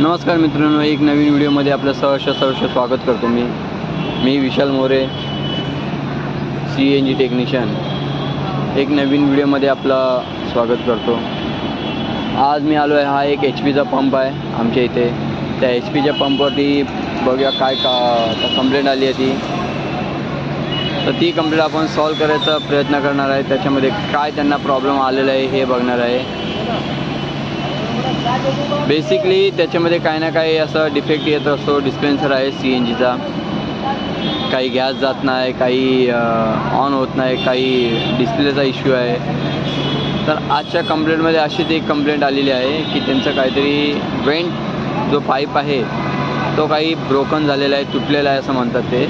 नमस्कार मित्रांनो एक नवीन व्हिडिओमध्ये आपलं सहर्ष सहर्ष स्वागत करतो मी. मी Vishal More C N G technician एक नवीन व्हिडिओमध्ये आपलं स्वागत करतो. आज मी आलो आहे हा एक एच पीचा पंप आहे आमच्या इथे. त्या एच पीच्या पंपवरती बघूया काय का कंप्लेंट आली आहे ती. तर ती कंप्लेंट आपण सॉल्व करायचा प्रयत्न करणार आहे. त्याच्यामध्ये काय त्यांना प्रॉब्लेम आलेला आहे हे बघणार आहे. बेसिकली त्याच्यामध्ये काही ना काही असं डिफेक्ट येत असतो. डिस्पेन्सर आहे सी एन जीचा काही गॅस जात नाही काही ऑन होत नाही काही डिस्प्लेचा इश्यू आहे. तर आजच्या कंप्लेंटमध्ये अशीच एक कंप्लेंट आलेली आहे की त्यांचं काहीतरी वेंट जो पाईप आहे तो काही ब्रोकन झालेला आहे तुटलेला आहे असं म्हणतात ते.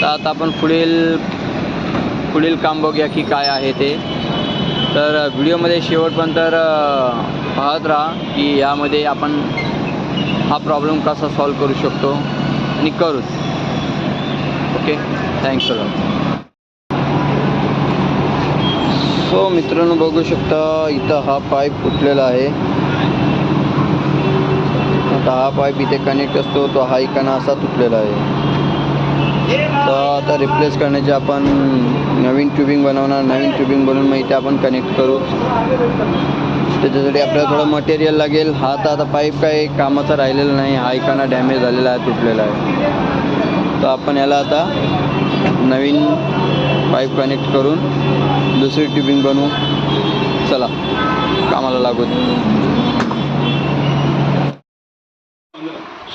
तर आता आपण पुढील पुढील काम बघूया की काय आहे ते. तर व्हिडिओमध्ये शेवटपर्यंत तर पाहत राहा की यामध्ये आपण हा प्रॉब्लेम कसा सॉल्व करू शकतो आणि करूच. ओके थँक्स अलॉट सो मित्रांनो बघू शकता इथं हा पाईप फुटलेला आहे. आता हा पाईप इथे कनेक्ट असतो तो हा इकाना असा तुटलेला आहे. आता रिप्लेस करण्याचे आपण नवीन ट्यूबिंग बनवणार नवीन ट्यूबिंग बनवून मग इथे आपण कनेक्ट करू. त्याच्यासाठी आपल्याला थोडं मटेरियल लागेल. हा तर आता पाईप काही कामाचा राहिलेला नाही हा एकाना डॅमेज झालेला आहे तुटलेला आहे. तर आपण याला आता नवीन पाईप कनेक्ट करून दुसरी ट्यूबिंग बनवू. चला कामाला लागू.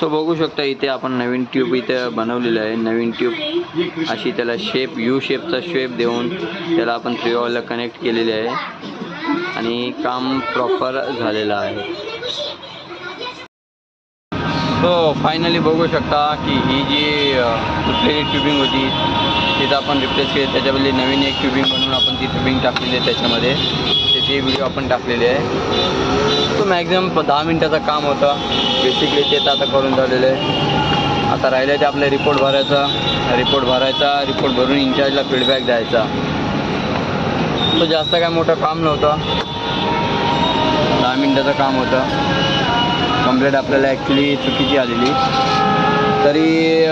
सो बघू शकता इथे आपण नवीन ट्यूब इथे बनवलेलं आहे. नवीन ट्यूब अशी त्याला शेप यू शेपचा शेप देऊन त्याला आपण थ्री ऑलला कनेक्ट केलेले आहे. आणि काम प्रॉपर झालेलं आहे. सो फायनली बघू शकता की ही जी तुटलेली ट्यूबिंग होती तिथं आपण रिप्लेस केली. त्याच्याबद्दल नवीन एक ट्यूबिंग बनवून आपण ती ट्यूबिंग टाकलेली आहे त्याच्यामध्ये. त्याची व्हिडिओ आपण टाकलेली आहे. तो मॅक्झिमम दहा मिनटाचं काम होतं. बेसिकली ते तर आता करून झालेलं आहे. आता राहिलं ते आपला रिपोर्ट भरायचा. रिपोर्ट भरायचा रिपोर्ट भरून इन्चार्जला फीडबॅक द्यायचा. तो जास्त काय मोठं काम नव्हतं. दहा मिनटाचं काम होतं. कंप्लेंट आपल्याला ॲक्च्युली चुकीची आलेली. तरी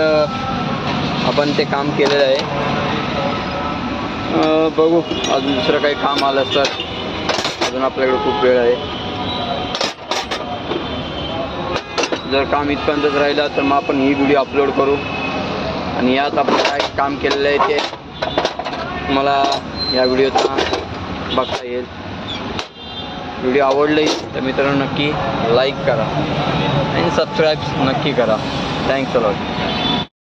आपण ते काम केलेलं आहे. बघू. अजून दुसरं काही काम आलं तर अजून आपल्याकडे खूप वेळ आहे. जर काम इथपर्यंतच राहिलं तर मग आपण ही व्हिडिओ अपलोड करू. आणि यात आपण काय काम केलेलं आहे ते मला या व्हिडिओचा बघता येईल. व्हिडिओ आवडले तर मित्रांनो नक्की लाईक करा. आणि सबस्क्राईब नक्की करा. Thanks a lot